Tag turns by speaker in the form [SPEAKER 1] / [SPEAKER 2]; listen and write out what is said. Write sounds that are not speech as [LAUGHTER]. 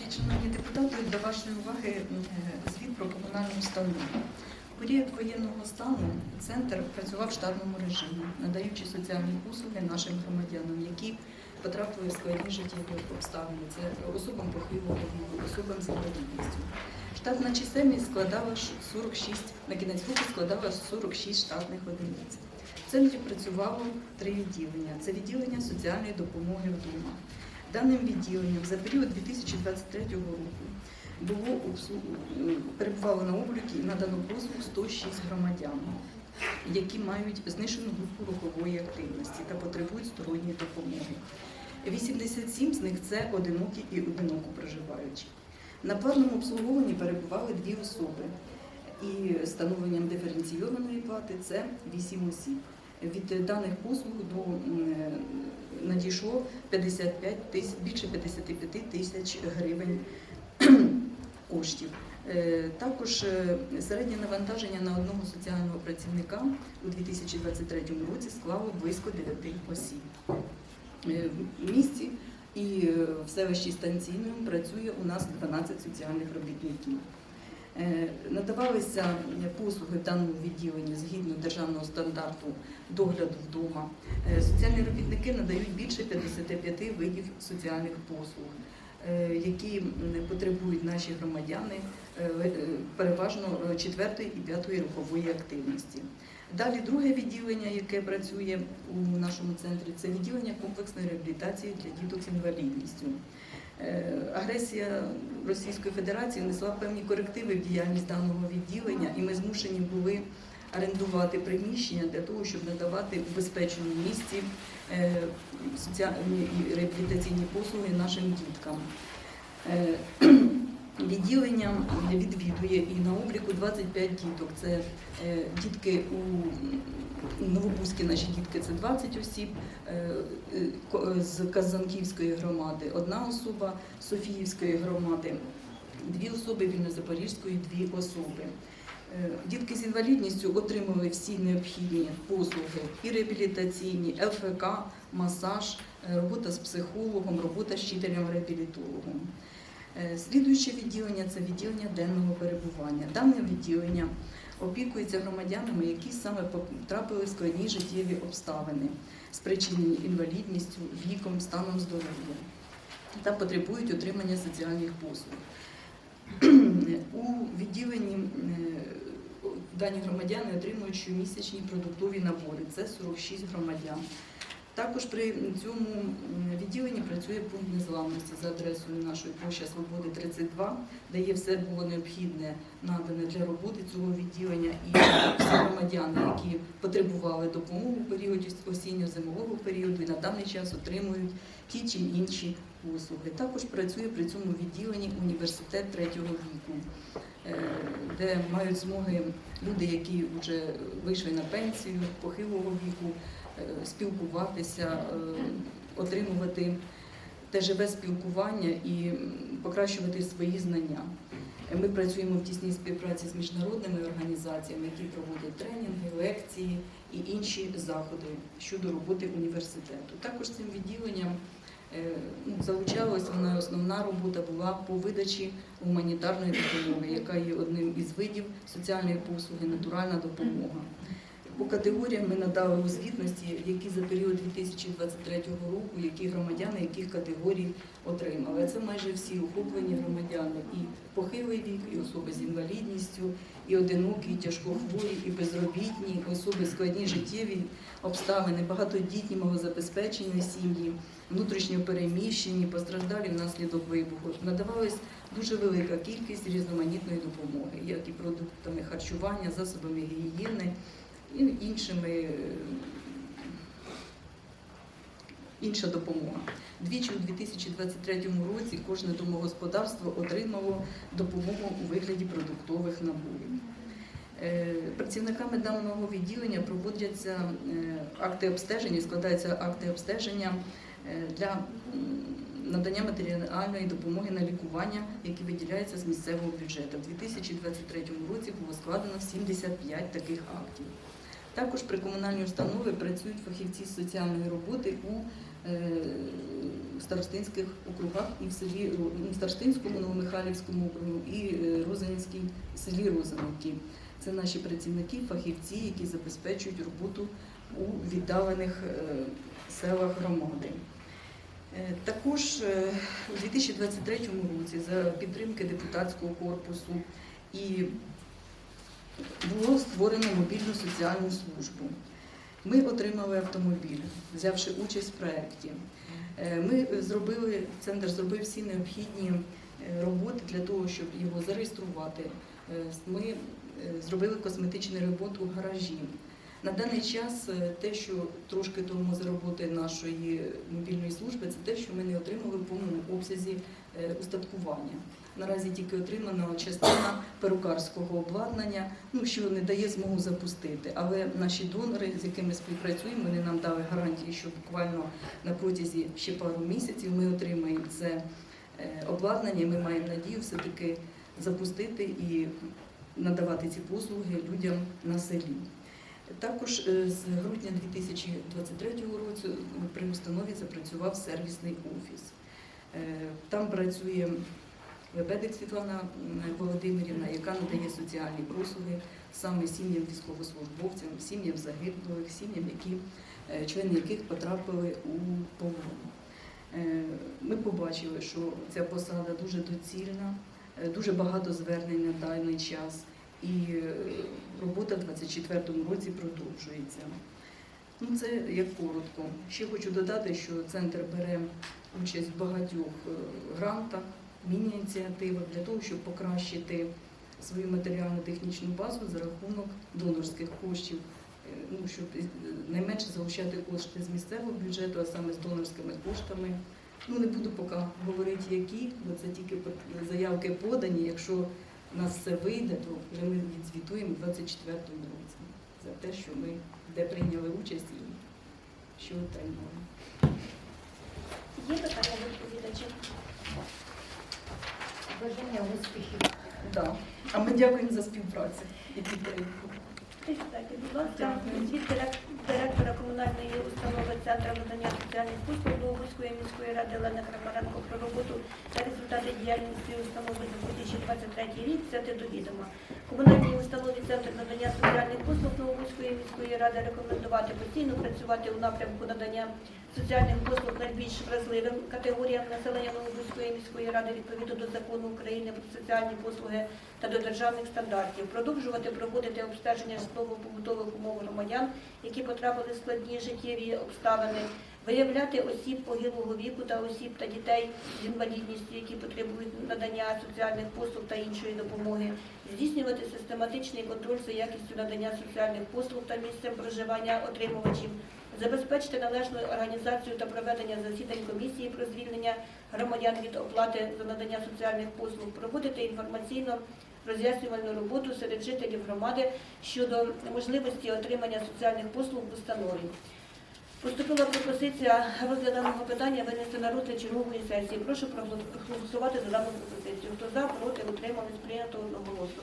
[SPEAKER 1] Значить, Шановні депутати, до вашої уваги е, звіт про комунальну установу. У період воєнного стану центр працював в штатному режимі, надаючи соціальні послуги нашим громадянам, які потрапили в складні життєві обставини. Це особам похилого віку, особам з інвалідністю. Штатна чисельність складала ш- 46, на кінець року складала 46 штатних одиниць. В центрі працювало три відділення. Це відділення соціальної допомоги вдома. Даним відділенням за період 2023 року було перебувало на обліку і надано послуг 106 громадян, які мають знижену групу рухової активності та потребують сторонньої допомоги. 87 з них це одинокі і одиноко проживаючі. На платному обслуговуванні перебували дві особи. І встановленням диференційованої плати це 8 осіб. Від даних послуг до надійшло 55 тисяч, більше 55 тисяч гривень [CLEARS THROAT] коштів. Е, Також е, середнє навантаження на одного соціального працівника у 2023 році склало близько 9 осіб. Е, В місті і в селищі Станційному працює у нас 12 соціальних робітників. Е, Надавалися послуги в даному відділенні згідно державного стандарту догляду вдома. Е, Соціальні робітники надають більше 55 видів соціальних послуг, е, які потребують наші громадяни е, е, переважно е, четвертої і п'ятої рухової активності. Далі друге відділення, яке працює у нашому центрі, це відділення комплексної реабілітації для діток з інвалідністю. Е, Агресія Російської Федерації внесла певні корективи в діяльність даного відділення, і ми змушені були орендувати приміщення для того, щоб надавати у безпечному місці е, соціальні і реабілітаційні послуги нашим діткам. Відділення відвідує і на обліку 25 діток. Це е, дітки у Новобузькі наші дітки це 20 осіб, е, е, з Казанківської громади одна особа, Софіївської громади, дві особи, Вільнозапорізької дві особи. Дітки з інвалідністю отримали всі необхідні послуги і реабілітаційні, ЛФК, масаж, робота з психологом, робота з вчителем-реабілітологом. Е, Слідуюче відділення це відділення денного перебування. Дане відділення опікується громадянами, які саме потрапили в складні життєві обставини, спричинені інвалідністю, віком, станом здоров'я та потребують отримання соціальних послуг. [CLEARS THROAT] У відділенні е, дані громадяни отримують щомісячні продуктові набори. Це 46 громадян. Також при цьому відділенні працює пункт незламності за адресою нашої площа Свободи 32, де є все було необхідне надане для роботи цього відділення. І всі громадяни, які потребували допомоги в період осінньо-зимового періоду, і на даний час отримують ті чи інші послуги. Також працює при цьому відділенні університет третього віку, е, де мають змоги люди, які вже вийшли на пенсію похилого віку, спілкуватися, е, отримувати те живе спілкування і покращувати свої знання. Е, Ми працюємо в тісній співпраці з міжнародними організаціями, які проводять тренінги, лекції і інші заходи щодо роботи університету. Також цим відділенням е, ну, залучалася вона основна робота була по видачі гуманітарної допомоги, яка є одним із видів соціальної послуги, натуральна допомога. По категоріям ми надали у звітності, які за період 2023 року, які громадяни яких категорій отримали. Це майже всі охоплені громадяни, і похилий вік, і особи з інвалідністю, і одинокі, і тяжкохворі, і безробітні, і особи складні життєві обставини, багатодітні, малозабезпечені сім'ї, внутрішньо переміщені, постраждалі внаслідок вибуху. Надавалась дуже велика кількість різноманітної допомоги, як і продуктами харчування, засобами гігієни і іншими е, інша допомога. Двічі у 2023 році кожне домогосподарство отримало допомогу у вигляді продуктових наборів. Е, Працівниками даного відділення проводяться е, акти обстеження, складаються акти обстеження для надання матеріальної допомоги на лікування, які виділяються з місцевого бюджету. У 2023 році було складено 75 таких актів. Також при комунальній установі працюють фахівці з соціальної роботи у е, старостинських округах і в селі ну, Старостинському, Новомихайлівському округу і е, Розанівській селі Розановки. Це наші працівники, фахівці, які забезпечують роботу у віддалених е, селах громади. Також у 2023 році за підтримки депутатського корпусу і було створено мобільну соціальну службу. Ми отримали автомобіль, взявши участь в проєкті. Е, Ми зробили, центр зробив всі необхідні е, роботи для того, щоб його зареєструвати. Е, Ми зробили косметичну роботу в гаражі. На даний час те, що трошки тормозить роботи нашої мобільної служби, це те, що ми не отримали в повному обсязі устаткування. Наразі тільки отримана частина перукарського обладнання, ну що не дає змогу запустити. Але наші донори, з якими співпрацюємо, вони нам дали гарантії, що буквально на протязі ще пару місяців ми отримаємо це е, обладнання. Ми маємо надію все-таки запустити і надавати ці послуги людям на селі. Також е, з грудня 2023 року при установі запрацював сервісний офіс. Е, Там працює Лебедик Світлана Володимирівна, яка надає соціальні послуги саме сім'ям військовослужбовцям, сім'ям загиблих, сім'ям, які, е, члени яких потрапили у полон. Е, Ми побачили, що ця посада дуже доцільна, дуже багато звернень на даний час, і робота в 2024 році продовжується. Ну, це як коротко. Ще хочу додати, що центр бере участь в багатьох е, грантах, міні-ініціативах для того, щоб покращити свою матеріально-технічну базу за рахунок донорських коштів, е, ну, щоб е, найменше залучати кошти з місцевого бюджету, а саме з донорськими коштами. Ну, не буду поки говорити, які, бо це тільки заявки подані. Якщо у нас все вийде, то вже ми відзвітуємо у 24-му році за те, що ми де прийняли участь і що отримали.
[SPEAKER 2] Є питання до відповідачів?
[SPEAKER 3] Бажання успіхів.
[SPEAKER 1] Да. А ми дякуємо за співпрацю і підтримку.
[SPEAKER 2] Присідайте, будь ласка. Дирек- директора комунальної установи Центру надання соціальних послуг Новобузької міської ради Олени Крамаренко про роботу та результати діяльності установи за 2023 рік взяти до відома. Комунальній установі Центр надання соціальних послуг Новобузької міської ради рекомендувати постійно працювати у напрямку надання соціальних послуг найбільш вразливим категоріям населення Новобузької міської ради відповідно до закону України про соціальні послуги та до державних стандартів, продовжувати проводити обстеження житлово-побутових умов громадян, які потрапили в складні життєві обставини, виявляти осіб похилого віку та осіб та дітей з інвалідністю, які потребують надання соціальних послуг та іншої допомоги, здійснювати систематичний контроль за якістю надання соціальних послуг та місцем проживання отримувачів, забезпечити належну організацію та проведення засідань комісії про звільнення громадян від оплати за надання соціальних послуг, проводити інформаційно роз'яснювальну роботу серед жителів громади щодо можливості отримання соціальних послуг в установі. Поступила пропозиція розгляд даного питання винести на розгляд чергової сесії. Прошу проголосувати за дану пропозицію. Хто за, проти, утримались, прийнято одноголосно.